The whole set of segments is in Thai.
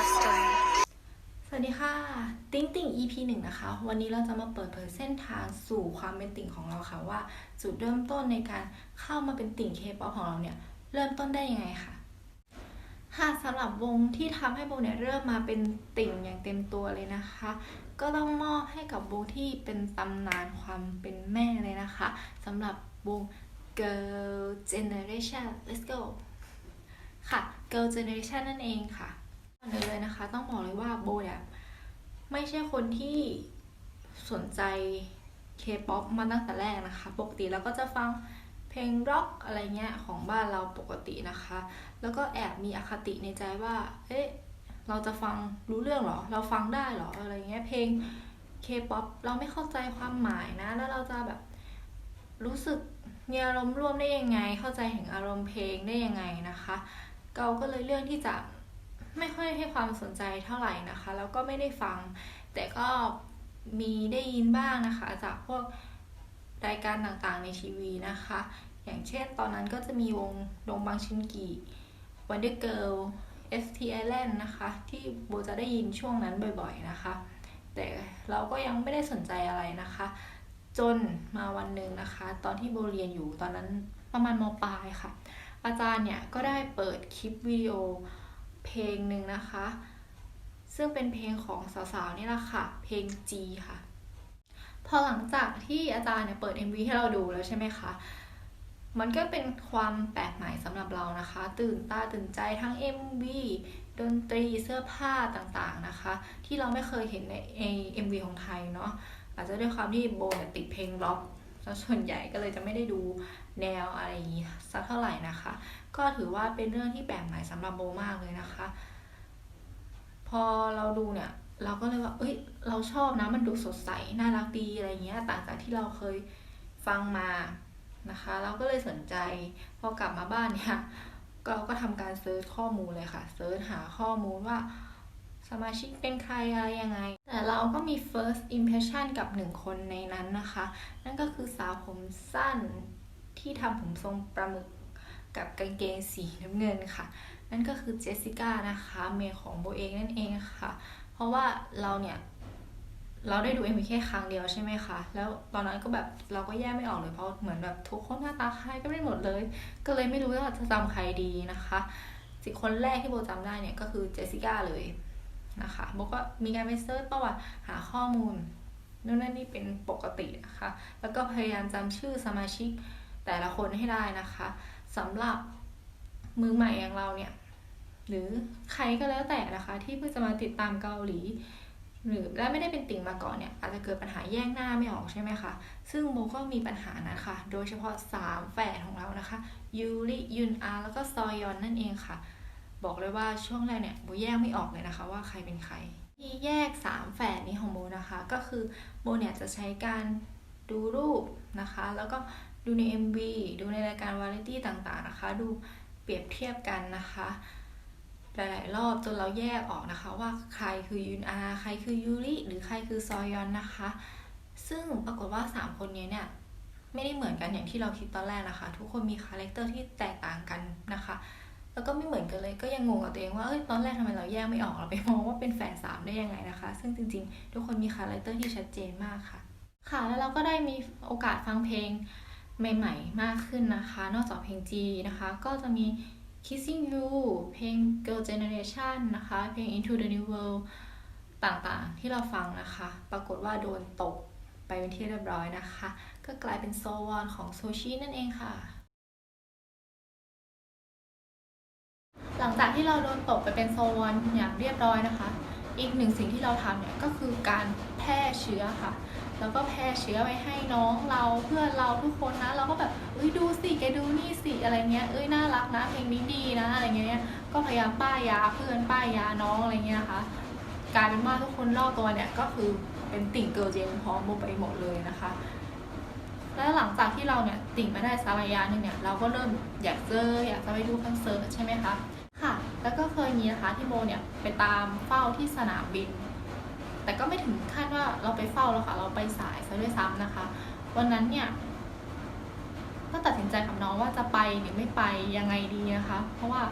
สวัสดีค่ะ ติ้งติ่ง EP หนึ่งนะคะ วันนี้เราจะมาเปิดเผยเส้นทางสู่ความเป็นติ่งของเราค่ะว่าจุดเริ่มต้นในการเข้ามาเป็นติ่งเคป๊อปของเราเนี่ย เริ่มต้นได้ยังไงค่ะค่ะสำหรับวงที่ทำให้โบเนี่ยเริ่มมาเป็นติ่งอย่างเต็มตัวเลยนะคะ ก็ต้องมอบให้กับวงที่เป็นตำนานความเป็นแม่เลยนะคะสำหรับวง Girl Generation Let's go ค่ะ Girl Generation นั่นเองค่ะ ต้องบอกเลยว่าโบเนี่ยไม่ใช่คนที่สนใจ K-POP มาตั้งแต่แรกนะคะ ปกติแล้วก็จะฟังเพลงร็อกอะไรเงี้ยของบ้านเราปกตินะคะ แล้วก็แอบมีอคติในใจว่า เอ๊ะ เราจะฟังรู้เรื่องหรอ เราฟังได้หรออะไรเงี้ย เพลง K-POP เราไม่เข้าใจความหมายนะ แล้วเราจะแบบรู้สึกมีอารมณ์ร่วมได้ยังไง เข้าใจถึงอารมณ์เพลงได้ยังไงนะคะ เราก็เลยเลือกที่จะ ไม่ค่อยให้ความสนใจเท่าไหร่นะคะ แล้วก็ไม่ได้ฟัง แต่ก็มีได้ยินบ้างนะคะ จากพวกรายการต่างๆในทีวีนะคะ อย่างเช่นตอนนั้นก็จะมีวงดงบางชินกิ Wonder Girl ST Island นะคะ ที่โบจะได้ยินช่วงนั้นบ่อยๆนะคะ แต่เราก็ยังไม่ได้สนใจอะไรนะคะ จนมาวันหนึ่งนะคะ ตอนที่โบเรียนอยู่ตอนนั้นประมาณมปลายค่ะ อาจารย์เนี่ยก็ได้เปิดคลิปวิดีโอ เพลงหนึ่งนะคะ ซึ่งเป็นเพลงของสาวๆนี่แหละค่ะ เพลง G ค่ะ พอหลังจากที่อาจารย์เนี่ยเปิด MV ให้เราดูแล้วใช่ไหมคะ มันก็เป็นความแปลกใหม่สำหรับเรานะคะ ตื่นตาตื่นใจทั้ง MV ดนตรีเสื้อผ้าต่างๆนะคะ ที่เราไม่เคยเห็นใน MV ของไทยเนาะอาจจะด้วยความที่โบเนี่ยติดเพลงร็อก ซะส่วนใหญ่ก็เลยจะไม่ได้ดูแนวอะไรอย่างนี้สักเท่าไหร่นะคะ ก็ถือว่าเป็นเรื่องที่แปลกใหม่สำหรับโบมากเลยนะคะ พอเราดูเนี่ยเราก็เลยว่า เอ้ย เราชอบนะ มันดูสดใส น่ารักดี อะไรเงี้ย ต่างจากที่เราเคยฟังมานะคะ เราก็เลยสนใจ พอกลับมาบ้านเนี่ย เราก็ทำการเซิร์ชข้อมูลเลยค่ะ เซิร์ชหาข้อมูลว่า สมาชิกเป็นใครอะไรยังไง แต่เราก็มี first impression กับหนึ่งคนในนั้นนะคะ นั่นก็คือสาวผมสั้นที่ทำผมทรงปลาหมึกกับกางเกงสีน้ำเงินค่ะ นั่นก็คือเจสสิก้านะคะเมย์ของโบเองนั่นเองค่ะ เพราะว่าเราเนี่ย เราได้ดูเอ็มแค่ครั้งเดียวใช่ไหมคะ แล้วตอนนั้นก็แบบเราก็แยกไม่ออกเลยเพราะเหมือนแบบทุกคนหน้าตาคล้ายก็ไม่หมดเลย ก็เลยไม่รู้ว่าจะจำใครดีนะคะสิคนแรกที่โบจำได้เนี่ยก็คือเจสสิก้าเลย นะคะโบก็มีการไปเซิร์ชประวัติหาข้อมูลนู่นนั่นนี่เป็นปกตินะคะ แล้วก็พยายามจำชื่อสมาชิกแต่ละคนให้ได้นะคะสำหรับมือใหม่อย่างเราเนี่ยหรือใครก็แล้วแต่นะคะ ที่เพิ่งจะมาติดตามเกาหลี หรือและไม่ได้เป็นติ่งมาก่อนเนี่ยอาจจะเกิดปัญหาแย่งหน้าไม่ออกใช่ไหมคะ ซึ่งโบก็มีปัญหานะคะ โดยเฉพาะ 3 แฝดของเรานะคะ ยูริยุนอาแล้วก็ซอยอนนั่นเองค่ะ บอกเลยว่าช่วงแรกเนี่ยโบแยกไม่ออกเลยนะคะว่าใครเป็นใคร ที่แยก 3 แฝดนี้ของโบนะคะ ก็คือโบเนี่ยจะใช้การดูรูปนะคะ แล้วก็ดูใน MV ดูในรายการวาไรตี้ต่างๆนะคะ ดูเปรียบเทียบกันนะคะหลายๆรอบจนเราแยกออกนะคะ ว่าใครคือยุนอาใครคือยูริหรือใครคือซอยอนนะคะ ซึ่งปรากฏว่า 3 คนนี้เนี่ยไม่ได้เหมือนกันอย่างที่เราคิดตอนแรกนะคะ ทุกคนมีคาแรคเตอร์ที่แตกต่างกันนะคะ แล้วก็ไม่เหมือนกันเลยก็ยังงงกับตัวเองว่าเอ้ยตอนแรกทำไมเราแยกไม่ออกเราไปมองว่าเป็นแฝดสามได้ยังไงนะคะ ซึ่งจริงๆ ทุกคนมีคาแรคเตอร์ที่ชัดเจนมากค่ะ ค่ะแล้วเราก็ได้มีโอกาสฟังเพลงใหม่ๆ มากขึ้นนะคะ นอกจากเพลง G นะคะ ก็จะมี Kissing You เพลง Girl Generation นะคะ เพลง Into the New World ต่างๆ ที่เราฟังนะคะ ปรากฏว่าโดนตกไปเป็นที่เรียบร้อยนะคะ ก็กลายเป็นโซวอนของโซชินั่นเองค่ะ หลังจากที่เราโดนตกไปเป็นโซวอนอย่างเรียบร้อยนะคะ อีกหนึ่งสิ่งที่เราทำเนี่ยก็คือการแพร่เชื้อค่ะ แล้วก็แพร่เชื้อไปให้น้องเราเพื่อนเราทุกคนนะ เราก็แบบเอ้ยดูสิแกดูนี่สิอะไรเงี้ยเอ้ยน่ารักนะเพลงนี้ดีนะอะไรเงี้ยก็พยายามป้ายยาเพื่อนป้ายยาน้องอะไรเงี้ยนะคะกลายเป็นว่าทุกคนรอบตัวเนี่ยก็คือเป็นติ่งเกิร์ลเจนพร้อมโมไปหมดเลยนะคะ แล้วหลังจากที่เราเนี่ยติ่งมาได้สักระยะหนึงเนี่ยเราก็เริ่มอยากเจออยากจะไปดูคอนเสิร์ตใช่ไหมคะ แล้วก็เคยมีนะคะที่โมเนี่ยไปตามเฝ้าที่สนามบิน แต่ก็ไม่ถึงขั้นว่าเราไปเฝ้าแล้วค่ะ เราไปสายซะด้วยซ้ำนะคะ วันนั้นเนี่ยก็ตัดสินใจกับน้องว่าจะไปหรือไม่ไปยังไงดีนะคะ เพราะว่า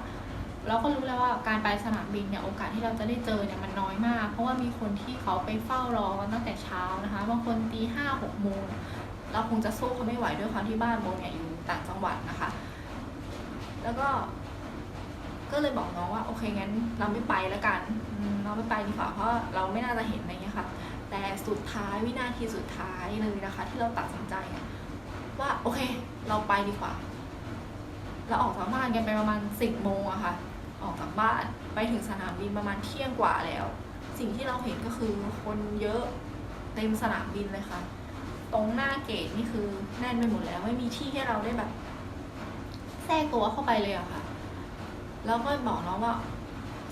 เราก็รู้แล้วว่าการไปสนามบินเนี่ยโอกาสที่เราจะได้เจอเนี่ยมันน้อยมาก เพราะว่ามีคนที่เขาไปเฝ้ารอกันตั้งแต่เช้านะคะบางคนตีห้าหกโมงเราคงจะสู้เขาไม่ไหวด้วยความที่บ้านโบเนี่ยอยู่ต่างจังหวัดนะคะ แล้วก็ ก็เลยบอกน้องว่าโอเคงั้นเราไม่ไปแล้วกันเราไม่ไปดีกว่าเพราะเราไม่น่าจะเห็นอะไรเงี้ยค่ะ แต่สุดท้ายวินาทีสุดท้ายเลยนะคะ ที่เราตัดสินใจว่าโอเค เราไปดีกว่าเราออกจากบ้านกันไปประมาณสิบโมงอะค่ะ ออกจากบ้านไปถึงสนามบินประมาณเที่ยงกว่าแล้ว สิ่งที่เราเห็นก็คือคนเยอะเต็มสนามบินเลยค่ะ ตรงหน้าเกตนี่คือแน่นไปหมดแล้ว ไม่มีที่ให้เราได้แบบ แทรกตัวเข้าไปเลยอะค่ะ แล้วก็บอกน้องว่า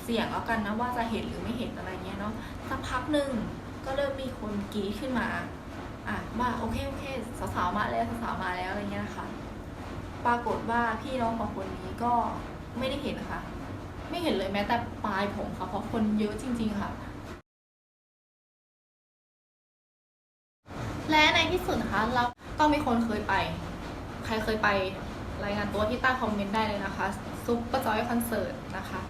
เสี่ยงแล้วกันนะว่าจะเห็นหรือไม่เห็นอะไรเงี้ยเนาะสักพักหนึ่งก็เริ่มมีคนกรีดขึ้นมาอะว่าโอเคโอเคสาวๆมาแล้วสาวๆมาแล้วอะไรเงี้ยนะคะปรากฏว่าพี่น้องของคนนี้ก็ไม่ได้เห็นค่ะ ไม่เห็นเลยแม้แต่ปลายผมค่ะเพราะคนเยอะจริง ๆค่ะ และในที่สุดนะคะเราต้องมีคนเคยไป ใครเคยไป รายงานตัวที่ใต้คอมเมนต์ได้เลยนะคะซุปเปอร์จอยคอนเสิร์ตนะคะ